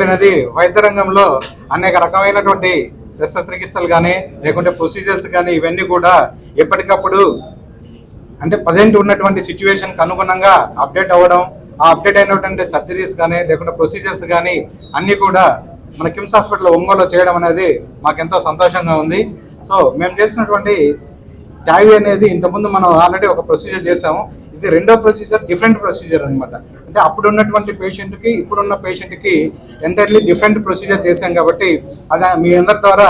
అనేది వైద్య రంగంలో అనేక రకమైనటువంటి శస్త్రచికిత్సలు కానీ లేకుంటే ప్రొసీజర్స్ కానీ ఇవన్నీ కూడా ఎప్పటికప్పుడు అంటే ప్రజెంట్ ఉన్నటువంటి సిచ్యువేషన్కి అనుగుణంగా అప్డేట్ అవ్వడం ఆ అప్డేట్ అయినటువంటి సర్జరీస్ కానీ లేకుంటే ప్రొసీజర్స్ కానీ అన్నీ కూడా మన కిమ్స్ హాస్పిటల్ ఒంగోలో చేయడం అనేది మాకెంతో సంతోషంగా ఉంది. సో మేము చేసినటువంటి ట్యాగ్ అనేది ఇంతకుముందు మనం ఆల్రెడీ ఒక ప్రొసీజర్ చేసాము. ఇది రెండో ప్రొసీజర్ డిఫరెంట్ ప్రొసీజర్ అనమాట అంటే అప్పుడు ఉన్నటువంటి పేషెంట్కి ఇప్పుడున్న పేషెంట్కి ఎంటైర్లీ డిఫరెంట్ ప్రొసీజర్ చేశాం కాబట్టి అది మీ అందరి ద్వారా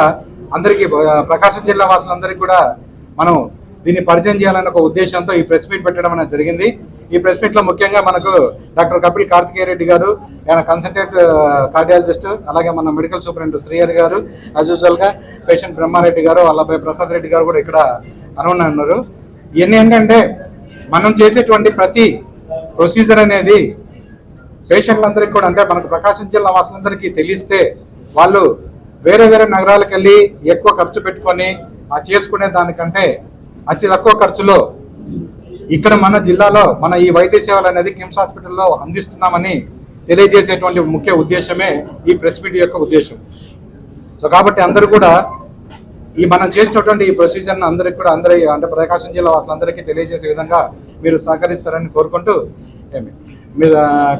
అందరికీ ప్రకాశం జిల్లా వాసులందరికీ కూడా మనం దీన్ని పరిచయం చేయాలనే ఒక ఉద్దేశంతో ఈ ప్రెస్ మీట్ పెట్టడం అనేది జరిగింది. ఈ ప్రెస్ మీట్లో ముఖ్యంగా మనకు డాక్టర్ కపిల్ కార్తికేయ రెడ్డి గారు ఆయన కన్సల్టెంట్ కార్డియాలజిస్ట్ అలాగే మన మెడికల్ సూపరింటెండెంట్ శ్రీహరి గారు యాజ్ యూజువల్గా పేషెంట్ బ్రహ్మారెడ్డి గారు అలాగే ప్రసాద్ రెడ్డి గారు కూడా ఇక్కడ అనుకుని ఇవన్నీ ఏంటంటే మనం చేసేటువంటి ప్రతి ప్రొసీజర్ అనేది పేషెంట్లందరికీ కూడా అంటే మనకు ప్రకాశం జిల్లా వాసులందరికీ తెలిస్తే వాళ్ళు వేరే వేరే నగరాలకు వెళ్ళి ఎక్కువ ఖర్చు పెట్టుకొని ఆ చేసుకునే దానికంటే అతి తక్కువ ఖర్చులో ఇక్కడ మన జిల్లాలో మన ఈ వైద్య సేవలు అనేది కిమ్స్ హాస్పిటల్లో అందిస్తున్నామని తెలియజేసేటువంటి ముఖ్య ఉద్దేశమే ఈ ప్రెస్ మీట్ యొక్క ఉద్దేశం. సో కాబట్టి అందరూ కూడా ఈ మనం చేసినటువంటి ఈ ప్రొసీజర్ని అందరికి కూడా అందరి అంటే ప్రకాశం జిల్లా వాసులందరికీ తెలియజేసే విధంగా మీరు సహకరిస్తారని కోరుకుంటూ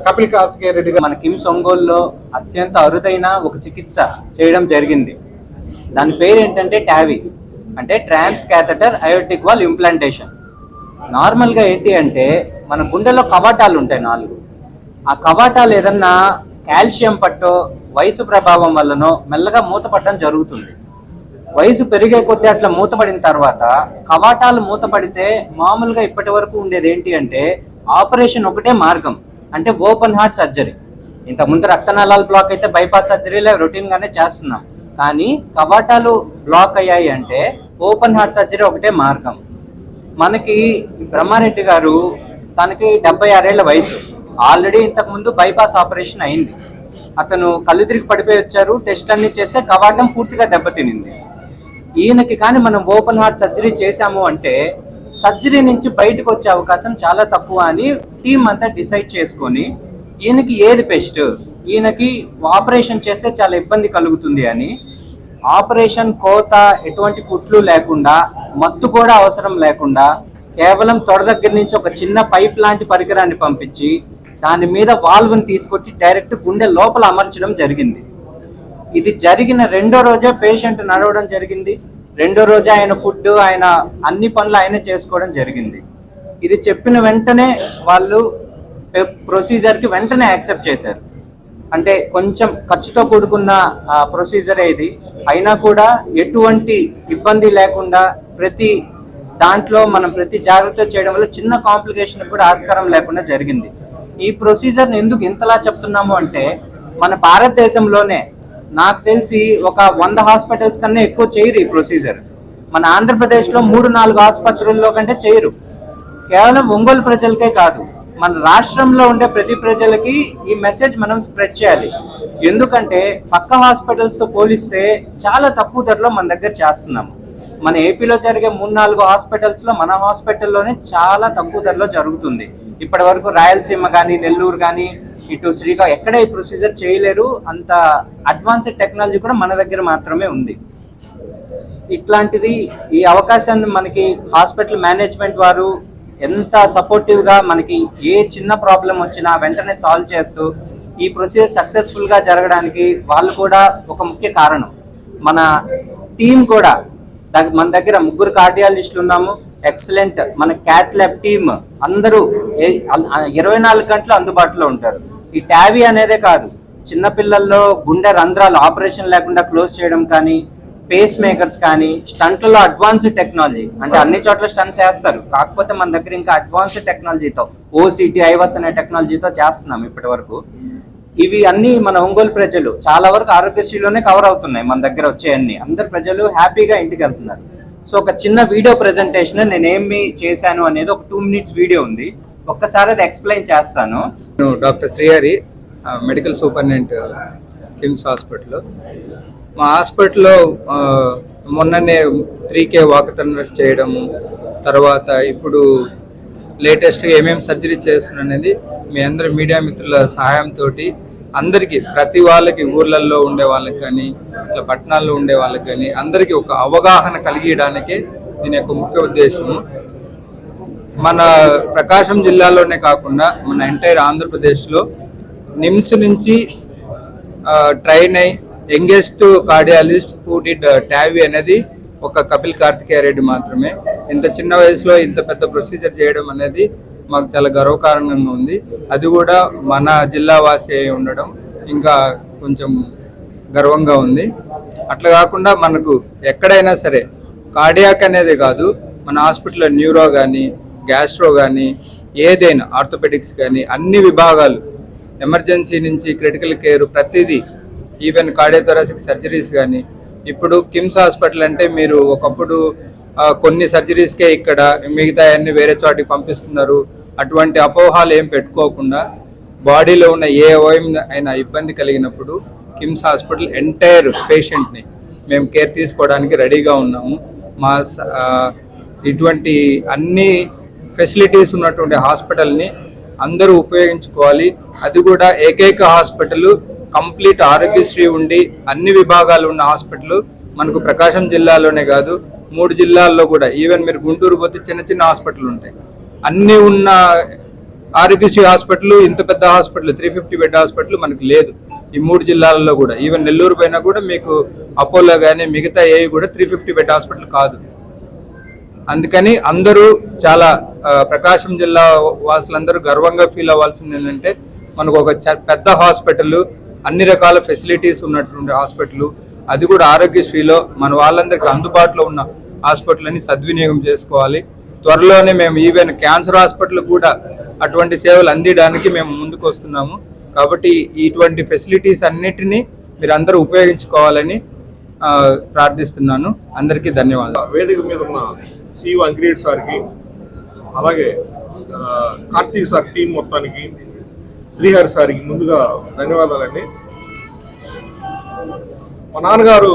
కపిల్ కార్తికేయ రెడ్డి మన కిమ్స్ ఒంగోలులో అత్యంత అరుదైన ఒక చికిత్స చేయడం జరిగింది. దాని పేరు ఏంటంటే ట్యావీ అంటే transcatheter aortic valve implantation. నార్మల్గా ఏంటి అంటే మన గుండెలో కవాటాలు ఉంటాయి నాలుగు. ఆ కవాటాలు ఏదన్నా కాల్షియం పట్టో వయసు ప్రభావం వల్లనో మెల్లగా మూతపట్టడం జరుగుతుంది. వయసు పెరిగే కొద్దీ అట్లా మూతపడిన తర్వాత కవాటాలు మూతపడితే మామూలుగా ఇప్పటి వరకు ఉండేది ఏంటి అంటే ఆపరేషన్ ఒకటే మార్గం అంటే ఓపెన్ హార్ట్ సర్జరీ. ఇంత ముందు రక్తనాళాలు బ్లాక్ అయితే బైపాస్ సర్జరీలే రొటీన్ గానే చేస్తున్నాం. కానీ కవాటాలు బ్లాక్ అయ్యాయి అంటే ఓపెన్ హార్ట్ సర్జరీ ఒకటే మార్గం. మనకి బ్రహ్మారెడ్డి గారు తనకి డెబ్బై ఆరేళ్ళ వయసు. ఆల్రెడీ ఇంతకు ముందు బైపాస్ ఆపరేషన్ అయింది. అతను కళ్ళు తిరిగి పడిపోయి వచ్చారు టెస్ట్ అన్ని చేస్తే కవాటం పూర్తిగా దెబ్బతినింది. ఈయనకి కానీ మనం ఓపెన్ హార్ట్ సర్జరీ చేశాము అంటే సర్జరీ నుంచి బయటకు వచ్చే అవకాశం చాలా తక్కువ అని టీం అంతా డిసైడ్ చేసుకొని ఈయనకి ఏది బెస్ట్? ఈయనకి ఆపరేషన్ చేస్తే చాలా ఇబ్బంది కలుగుతుంది అని ఆపరేషన్ కోత ఎటువంటి కుట్లు లేకుండా మత్తు కూడా అవసరం లేకుండా కేవలం తొడ దగ్గర నుంచి ఒక చిన్న పైప్ లాంటి పరికరాన్ని పంపించి దాని మీద వాల్వ్ని తీసుకొచ్చి డైరెక్ట్ గుండె లోపల అమర్చడం జరిగింది. ఇది జరిగిన రెండో రోజే పేషెంట్ నడవడం జరిగింది. రెండో రోజే ఆయన ఫుడ్ ఆయన అన్ని పనులు ఆయనే చేసుకోవడం జరిగింది. ఇది చెప్పిన వెంటనే వాళ్ళు ప్రొసీజర్కి వెంటనే యాక్సెప్ట్ చేశారు. అంటే కొంచెం ఖర్చుతో కూడుకున్న ప్రొసీజర్ ఇది. అయినా కూడా ఎటువంటి ఇబ్బంది లేకుండా ప్రతి దాంట్లో మనం ప్రతి జాగ్రత్త చేయడం వల్ల చిన్న కాంప్లికేషన్ కూడా ఆస్కారం లేకుండా జరిగింది. ఈ ప్రొసీజర్ ఎందుకు ఇంతలా చెప్తున్నాము అంటే మన భారతదేశంలోనే నాకు తెలిసి ఒక వంద హాస్పిటల్స్ కన్నా ఎక్కువ చేయరు ఈ ప్రొసీజర్. మన ఆంధ్రప్రదేశ్లో మూడు నాలుగు ఆసుపత్రుల్లో కంటే చేయరు. కేవలం ఒంగోలు ప్రజలకే కాదు మన రాష్ట్రంలో ఉండే ప్రతి ప్రజలకి ఈ మెసేజ్ మనం స్ప్రెడ్ చేయాలి. ఎందుకంటే పక్క హాస్పిటల్స్తో పోలిస్తే చాలా తక్కువ ధరలో మన దగ్గర చేస్తున్నాము. మన ఏపీలో జరిగే మూడు నాలుగు హాస్పిటల్స్లో మన హాస్పిటల్లోనే చాలా తక్కువ ధరలో జరుగుతుంది. ఇప్పటి వరకు రాయలసీమ కానీ నెల్లూరు కానీ ఇటు శ్రీకాకుళం ఎక్కడ ఈ ప్రొసీజర్ చేయలేరు. అంత అడ్వాన్స్డ్ టెక్నాలజీ కూడా మన దగ్గర మాత్రమే ఉంది. ఇట్లాంటిది ఈ అవకాశాన్ని మనకి హాస్పిటల్ మేనేజ్మెంట్ వారు ఎంత సపోర్టివ్గా మనకి ఏ చిన్న ప్రాబ్లం వచ్చినా వెంటనే సాల్వ్ చేస్తూ ఈ ప్రొసీజర్ సక్సెస్ఫుల్గా జరగడానికి వాళ్ళు కూడా ఒక ముఖ్య కారణం. మన టీం కూడా మన దగ్గర ముగ్గురు కార్డియాలజిస్టులు ఉన్నాము. ఎక్సలెంట్ మన క్యాథ్ ల్యాబ్ టీమ్ అందరూ ఇరవై నాలుగు గంటలు అందుబాటులో ఉంటారు. ఈ ట్యాబీ అనేదే కాదు చిన్నపిల్లల్లో గుండె రంధ్రాలు ఆపరేషన్ లేకుండా క్లోజ్ చేయడం కానీ పేస్ మేకర్స్ కానీ స్టంట్లలో అడ్వాన్స్ టెక్నాలజీ. అంటే అన్ని చోట్ల స్టంట్ చేస్తారు. కాకపోతే మన దగ్గర ఇంకా అడ్వాన్స్ టెక్నాలజీతో ఓసిటీ ఐవస్ అనే టెక్నాలజీతో చేస్తున్నాం ఇప్పటి వరకు ఇవి అన్ని మన ఒంగోలు ప్రజలు చాలా వరకు ఆరోగ్యశ్రీలోనే కవర్ అవుతున్నాయి మన దగ్గర వచ్చేయన్ని. అందరు ప్రజలు హ్యాపీగా ఇంటికి వెళ్తున్నారు. సో ఒక చిన్న వీడియో ప్రెజెంటేషన్ నేను చేశాను అనేది ఒక టూ మినిట్స్ వీడియో ఉంది. ఒక్కసారి అది ఎక్స్ప్లెయిన్ చేస్తాను. నేను doctor Srihari medical superintendent KIMS hospital మా హాస్పిటల్లో మొన్ననే త్రీ కే వాకథన్ చేయడము తర్వాత ఇప్పుడు లేటెస్ట్గా ఏమేమి సర్జరీ చేస్తున్నా అనేది మీ అందరి మీడియా మిత్రుల సహాయంతో అందరికీ ప్రతి వాళ్ళకి ఊర్లలో ఉండే వాళ్ళకి కానీ ఇట్లా పట్టణాల్లో ఉండే వాళ్ళకి కానీ అందరికీ ఒక అవగాహన కలిగించడానికే దీని యొక్క ముఖ్య ఉద్దేశము. మన ప్రకాశం జిల్లాలోనే కాకుండా మన ఎంటైర్ ఆంధ్రప్రదేశ్లో నిమ్స్ నుంచి ట్రైన్ అయి youngest cardiologist who did TAVI అనేది ఒక కపిల్ కార్తికేయ రెడ్డి మాత్రమే. ఇంత చిన్న వయసులో ఇంత పెద్ద ప్రొసీజర్ చేయడం అనేది మాకు చాలా గర్వకారణంగా ఉంది. అది కూడా మన జిల్లా వాసి అయి ఉండడం ఇంకా కొంచెం గర్వంగా ఉంది. అట్లా కాకుండా మనకు ఎక్కడైనా సరే కార్డియాక్ అనేది కాదు మన హాస్పిటల్లో న్యూరో కానీ గ్యాస్ట్రో కానీ ఏదైనా ఆర్థోపెడిక్స్ కానీ అన్ని విభాగాలు ఎమర్జెన్సీ నుంచి క్రిటికల్ కేర్ ప్రతిదీ ఈవెన్ కార్డియోథొరాసిక్ సర్జరీస్ కానీ ఇప్పుడు కిమ్స్ హాస్పిటల్ అంటే మీరు ఒకప్పుడు కొన్ని సర్జరీస్కే ఇక్కడ మిగతా అన్ని వేరే చోటికి పంపిస్తున్నారు. అటువంటి అపోహాలు ఏం పెట్టుకోకుండా బాడీలో ఉన్న ఏ అవయం అయినా ఇబ్బంది కలిగినప్పుడు కిమ్స్ హాస్పిటల్ ఎంటైర్ పేషెంట్ని మేము కేర్ తీసుకోవడానికి రెడీగా ఉన్నాము. మా స- ఇటువంటి అన్ని ఫెసిలిటీస్ ఉన్నటువంటి హాస్పిటల్ని అందరూ ఉపయోగించుకోవాలి. అది కూడా ఏకైక హాస్పిటల్ కంప్లీట్ ఆరోగ్యశ్రీ ఉండి అన్ని విభాగాలు ఉన్న హాస్పిటల్ మనకు ప్రకాశం జిల్లాలోనే కాదు మూడు జిల్లాల్లో కూడా. ఈవెన్ మీరు గుంటూరు పోతే చిన్న చిన్న హాస్పిటల్ ఉంటాయి. అన్నీ ఉన్న ఆరోగ్యశ్రీ హాస్పిటల్ ఇంత పెద్ద hospital three fifty bed hospital మనకు లేదు. ఈ మూడు జిల్లాలలో కూడా. ఈవెన్ నెల్లూరు పైన కూడా మీకు అపోలో కానీ మిగతా ఏవి కూడా త్రీ ఫిఫ్టీ బెడ్ హాస్పిటల్ కాదు. అందుకని అందరూ చాలా ప్రకాశం జిల్లా వాసులందరూ గర్వంగా ఫీల్ అవ్వాల్సింది ఏంటంటే మనకు ఒక చ- పెద్ద హాస్పిటల్ అన్ని రకాల ఫెసిలిటీస్ ఉన్నటువంటి హాస్పిటల్ అది కూడా ఆరోగ్యశ్రీలో మన వాళ్ళందరికీ అందుబాటులో ఉన్న హాస్పిటల్ అని సద్వినియోగం చేసుకోవాలి. త్వరలోనే మేము ఈవెన్ క్యాన్సర్ హాస్పిటల్ కూడా అటువంటి సేవలు అందించడానికి మేము ముందుకు వస్తున్నాము. కాబట్టి ఇటువంటి ఫెసిలిటీస్ అన్నిటినీ మీరు అందరూ ఉపయోగించుకోవాలని ప్రార్థిస్తున్నాను. అందరికీ ధన్యవాదాలు. వేదిక మీద ఉన్న సిఇఓ అంకిరెడ్డి సార్కి అలాగే కార్తీక్ సార్ టీం మొత్తానికి శ్రీహరి సార్కి ముందుగా ధన్యవాదాలండి. మా నాన్నగారు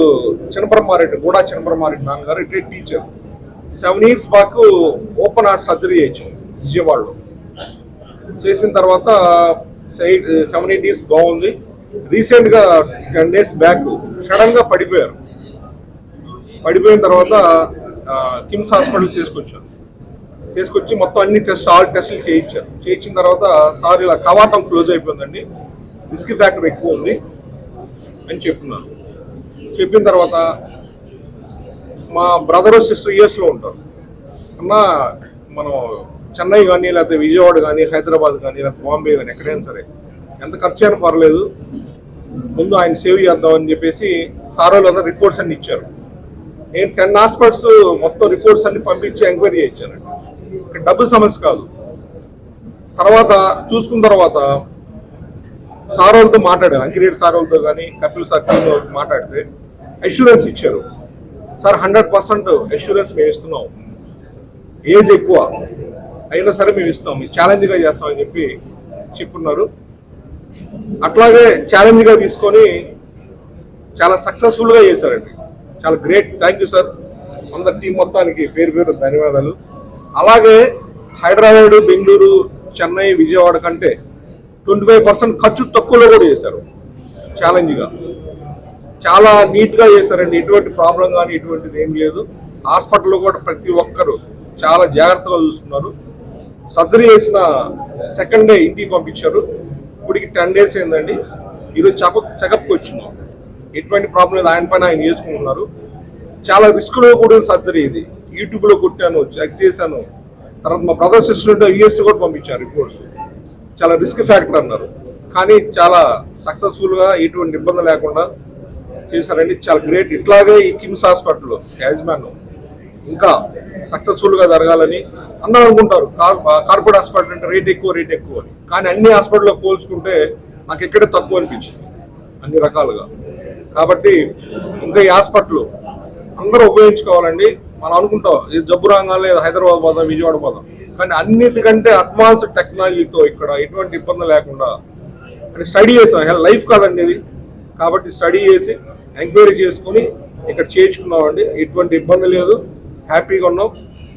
చిన్నపరమారెడ్డి గూడా చిన్నపరమారెడ్డి నాన్నగారు retired teacher. Seven years back open heart surgery చేయించాం విజయవాడలో. చేసిన తర్వాత సెవెన్ ఎయిట్ ఇయర్స్ బాగుంది. రీసెంట్గా టెన్ డేస్ బ్యాక్ సడన్గా పడిపోయారు. పడిపోయిన తర్వాత కిమ్స్ హాస్పిటల్ తీసుకొచ్చారు. తీసుకొచ్చి మొత్తం అన్ని టెస్ట్ ఆల్ టెస్టులు చేయించారు. చేయించిన తర్వాత సార్ ఇలా కవాటం క్లోజ్ అయిపోయిందండి. రిస్క్ ఫ్యాక్టర్ ఎక్కువ ఉంది అని చెప్తున్నారు చెప్పిన తర్వాత మా బ్రదర్ సిస్టర్ ఇయర్స్లో ఉంటారు. అన్న మనం చెన్నై కానీ లేకపోతే విజయవాడ కానీ హైదరాబాద్ కానీ లేకపోతే బాంబే కానీ ఎక్కడైనా సరే ఎంత ఖర్చు అయినా పర్లేదు. ముందు ఆయన సేవ్ చేద్దామని చెప్పేసి సార్ వాళ్ళు రిపోర్ట్స్ అన్ని ఇచ్చారు. నేను టెన్ హాస్పిటల్స్ మొత్తం రిపోర్ట్స్ అన్ని పంపించి ఎంక్వైరీ చేశానండి ఇక్కడ డబ్బు సమస్య కాదు. తర్వాత చూసుకున్న తర్వాత సార్ వాళ్ళతో మాట్లాడాను. అంకిరేట్ సార్ వాళ్ళతో కానీ కపిల్ సార్ టీమ్ మాట్లాడితే అష్యూరెన్స్ ఇచ్చారు. సార్ హండ్రెడ్ పర్సెంట్ అష్యూరెన్స్ మేము ఇస్తున్నాం. ఏజ్ ఎక్కువ. అయినా సరే మేము ఇస్తాం. మేము ఛాలెంజ్గా చేస్తామని చెప్పి చెప్పున్నారు. అట్లాగే ఛాలెంజ్గా తీసుకొని చాలా సక్సెస్ఫుల్గా చేశారండి. చాలా గ్రేట్ థ్యాంక్ యూ సార్ అందరి టీం మొత్తానికి పేరు పేరు ధన్యవాదాలు. అలాగే హైదరాబాదు బెంగళూరు చెన్నై విజయవాడ కంటే ట్వంటీ ఫైవ్ పర్సెంట్ ఖర్చు తక్కువలో కూడా చేశారు. ఛాలెంజ్గా చాలా నీట్గా చేశారండి. ఎటువంటి ప్రాబ్లం కానీ ఎటువంటిది ఏం లేదు. హాస్పిటల్లో కూడా ప్రతి ఒక్కరు చాలా జాగ్రత్తగా చూసుకున్నారు. సర్జరీ చేసిన సెకండ్ డే ఇంటికి పంపించారు. ఇప్పటికి టెన్ డేస్ ఏందండి ఈరోజు చెకప్ చెకప్కి వచ్చినాం. ఎటువంటి ప్రాబ్లం లేదు. ఆయన పైన ఆయన చేసుకుంటున్నారు చాలా రిస్క్లో కూడిన సర్జరీ ఇది. యూట్యూబ్లో కొట్టాను చెక్ చేశాను. తర్వాత మా బ్రదర్ సిస్టర్ ఉంటే యూఎస్ కూడా పంపించారు రిపోర్ట్స్ చాలా రిస్క్ ఫ్యాక్టర్ అన్నారు. కానీ చాలా సక్సెస్ఫుల్గా ఎటువంటి ఇబ్బంది లేకుండా చేశారండి. చాలా గ్రేట్ ఇట్లాగే ఈ కిమ్స్ హాస్పిటల్లో యాజమాన్ ఇంకా సక్సెస్ఫుల్గా జరగాలని అందరూ అనుకుంటారు. కార్ కార్పొరేట్ హాస్పిటల్ అంటే రేట్ ఎక్కువ రేట్ ఎక్కువ అని. కానీ అన్ని హాస్పిటల్లో పోల్చుకుంటే నాకు ఎక్కడే తక్కువ అనిపించింది. అన్ని రకాలుగా. కాబట్టి ఇంకా ఈ హాస్పిటల్ అందరూ ఉపయోగించుకోవాలండి. మనం అనుకుంటాం ఇది జబ్బు రాగానే లేదా హైదరాబాద్ పోదాం విజయవాడ పోదాం. కానీ అన్నిటికంటే అడ్వాన్స్ టెక్నాలజీతో ఇక్కడ ఎటువంటి ఇబ్బంది లేకుండా అంటే స్టడీ చేసాం. హెల్ లైఫ్ కాదండి ఇది. కాబట్టి స్టడీ చేసి ఎంక్వైరీ చేసుకొని ఇక్కడ చేర్చుకున్నామండి ఎటువంటి ఇబ్బంది లేదు. హ్యాపీగా ఉన్నాం.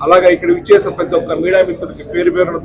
అలాగే ఇక్కడ విచ్చేసిన ప్రతి ఒక్క మీడియా మిత్రులకి పేరు పేరు